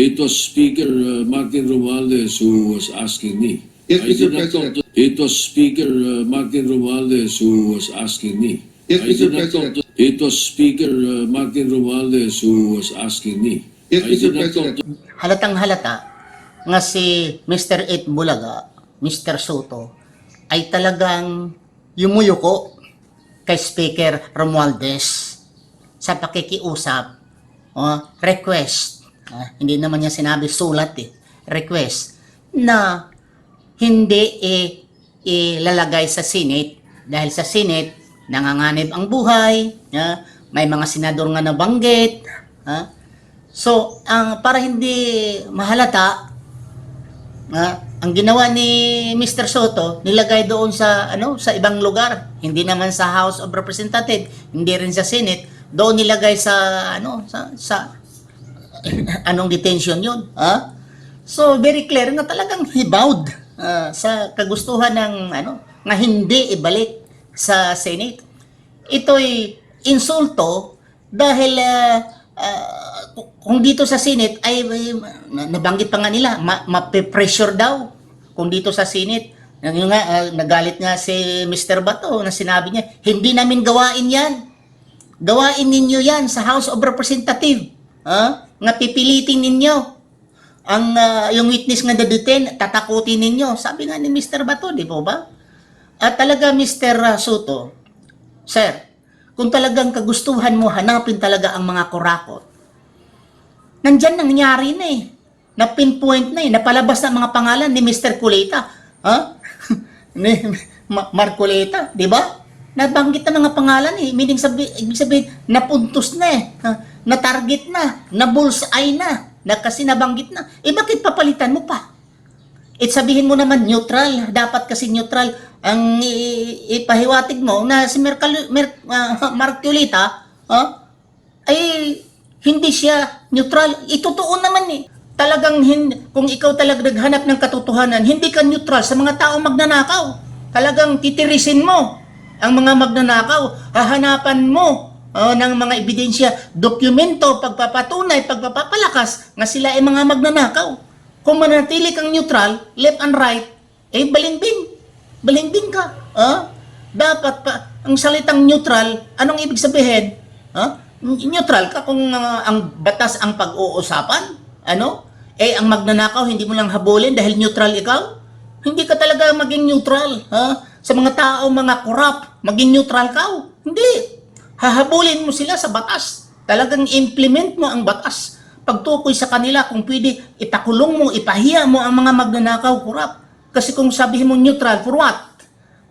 It was Speaker uh, Martin Romualdez who was asking me. Yes, I Mr. did not talk President. to- It was Speaker uh, Martin Romualdez who was asking me. Yes, I Mr. did not talk President. to- It was Speaker uh, Martin Romualdez who was asking me. Yes, I Mr. did not talk President. to- halatang halata nga si Mr. Ed Bulaga, Mr. Soto, ay talagang yumuyuko kay Speaker Romualdez sa pakikiusap o request. Ah, hindi naman niya sinabi sulat eh. Request na hindi i- ilalagay sa Senate. Dahil sa Senate nanganganib ang buhay, ah, may mga senador nga nabanggit, ah, So, ang para hindi mahalata, ah, ang ginawa ni Mr. Soto, nilagay doon sa ano, sa ibang lugar, hindi naman sa House of Representatives, hindi rin sa Senate, doon nilagay sa ano, sa, sa anong detention 'yun, ha? So, very clear na talagang hibawd ah, sa kagustuhan ng ano, nga hindi ibalik sa Senate. Ito'y insulto dahil ah, ah, kung dito sa Senate ay ay, na- nabanggit pa nga nila ma- mape-pressure daw kung dito sa Senate yung nga ah, nagalit nga si Mr. Bato na sinabi niya hindi namin gawain 'yan gawain ninyo 'yan sa House of Representative ha nga pipilitin ninyo ang ah, yung witness nga detain tatakutin ninyo sabi nga ni Mr. Bato di po ba at talaga Mr. Soto sir kung talagang kagustuhan mo hanapin talaga ang mga kurakot nandyan nangyari na eh. Na pinpoint na eh. Napalabas na mga pangalan ni Mr. Kuleta. Ha? ni Ma- Marcoleta, di ba? Nabanggit na mga pangalan eh. Meaning sabi, ibig sabihin, napuntos na eh. Na-target na. Na-bullseye na. Na kasi nabanggit na. Eh bakit papalitan mo pa? It sabihin mo naman neutral, dapat kasi neutral ang ipahiwatig mo na si Mercal Mer, ah, Marcolita, ha? ay hindi siya neutral. Itotoo naman eh. Talagang hin, kung ikaw talaga naghanap ng katotohanan, hindi ka neutral sa mga tao magnanakaw. Talagang titirisin mo ang mga magnanakaw. Hahanapan mo oh, ng mga ebidensya, dokumento, pagpapatunay, pagpapapalakas nga sila ay mga magnanakaw. Kung manatili kang neutral, left and right, eh balingbing. Balingbing ka. Ah? Dapat pa, ang salitang neutral, anong ibig sabihin? Ha? Neutral ka kung ah, ang batas ang pag-uusapan? Ano? Eh, ang magnanakaw, hindi mo lang habulin dahil neutral ikaw? Hindi ka talaga maging neutral. Ha? Sa mga tao, mga korap, maging neutral ka? Hindi. Hahabulin mo sila sa batas. Talagang implement mo ang batas. Pagtukoy sa kanila, kung pwede, ipakulong mo, ipahiya mo ang mga magnanakaw, korap. Kasi kung sabihin mo neutral, for what?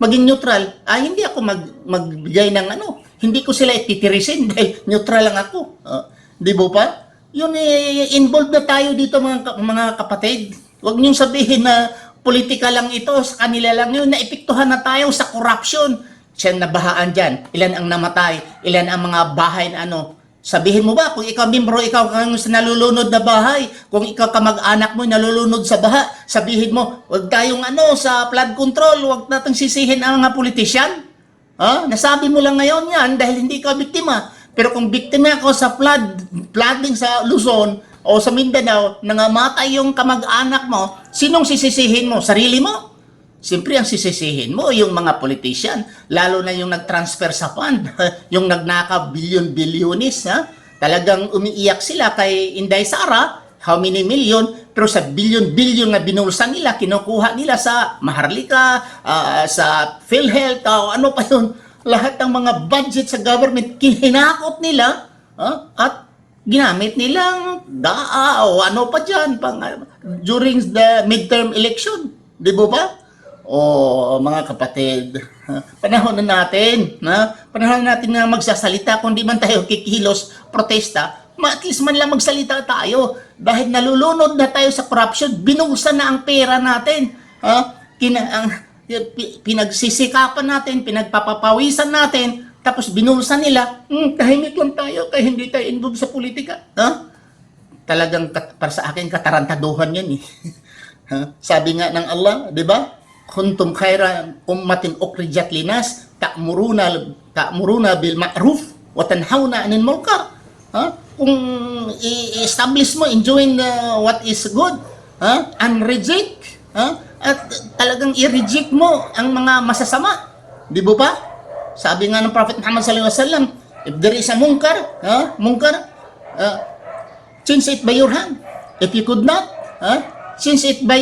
maging neutral, ah, hindi ako mag, magbigay ng ano, hindi ko sila ititirisin dahil neutral lang ako. Ah, di ba pa? Yun eh, involved na tayo dito mga, mga kapatid. Huwag niyong sabihin na politika lang ito, sa kanila lang yun, naipiktuhan na tayo sa corruption. Siya nabahaan dyan, ilan ang namatay, ilan ang mga bahay na ano, Sabihin mo ba, kung ikaw membro, ikaw kang sa nalulunod na bahay, kung ikaw kamag-anak mo nalulunod sa baha, sabihin mo, wag tayong ano, sa flood control, wag nating sisihin ang mga politisyan. Ha? Nasabi mo lang ngayon yan dahil hindi ka biktima. Pero kung biktima ako sa flood, flooding sa Luzon o sa Mindanao, nangamatay yung kamag-anak mo, sinong sisisihin mo? Sarili mo? Siyempre, ang sisisihin mo, yung mga politician, lalo na yung nag-transfer sa fund, yung nagnaka billion-billionis, ha? Talagang umiiyak sila kay Inday Sara, how many million, pero sa billion-billion na binulsa nila, kinukuha nila sa Maharlika, ah, sa PhilHealth, o ano pa yun, lahat ng mga budget sa government, kihinakot nila, ha? at ginamit nilang daa o ano pa dyan pang, during the midterm election. Di ba ba? O mga kapatid, panahon na natin, na panahon na natin na magsasalita kung di man tayo kikilos, protesta, ma- at least man lang magsalita tayo dahil nalulunod na tayo sa corruption, binulsa na ang pera natin. Ha? Kina, ang, pi- pinagsisikapan natin, pinagpapapawisan natin, tapos binulsa nila, hmm, tahimik lang tayo kaya hindi tayo involved sa politika. Ha? Talagang para sa akin katarantaduhan yan eh. Ha? Sabi nga ng Allah, di ba? Kuntum khaira ummatin ukhrijat linas ta'muruna ta'muruna bil ma'ruf wa tanhauna 'anil munkar. Ha? Kung i-establish mo, enjoying uh, what is good, ha? and reject, ha? at talagang i-reject mo ang mga masasama. Di ba pa? Sabi nga ng Prophet Muhammad sallallahu alaihi wasallam, if there is a munkar, ha? munkar, uh, change it by your hand. If you could not, ha? change it by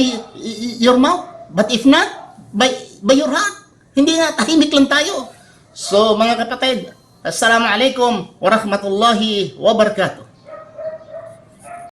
your mouth. But if not, by, by your heart. Hindi nga, tahimik lang tayo. So, mga kapatid, Assalamualaikum warahmatullahi wabarakatuh.